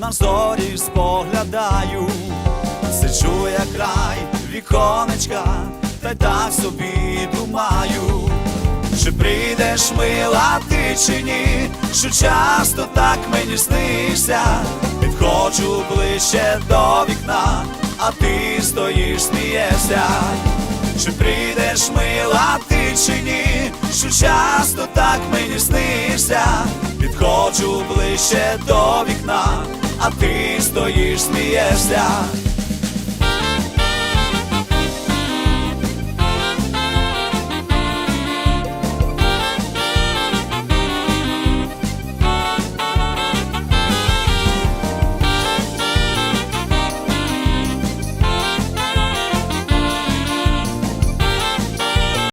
на зорі споглядаю, сиджу я край віконечка, та й так собі думаю, чи прийдеш мила ти чи ні, що часто так мені снишся, підходжу ближче до вікна, а ти стоїш, смієшся. Чи прийдеш мила ти чи ні, що часто так мені снишся, підходжу ближче до вікна, а ти стоїш, смієшся.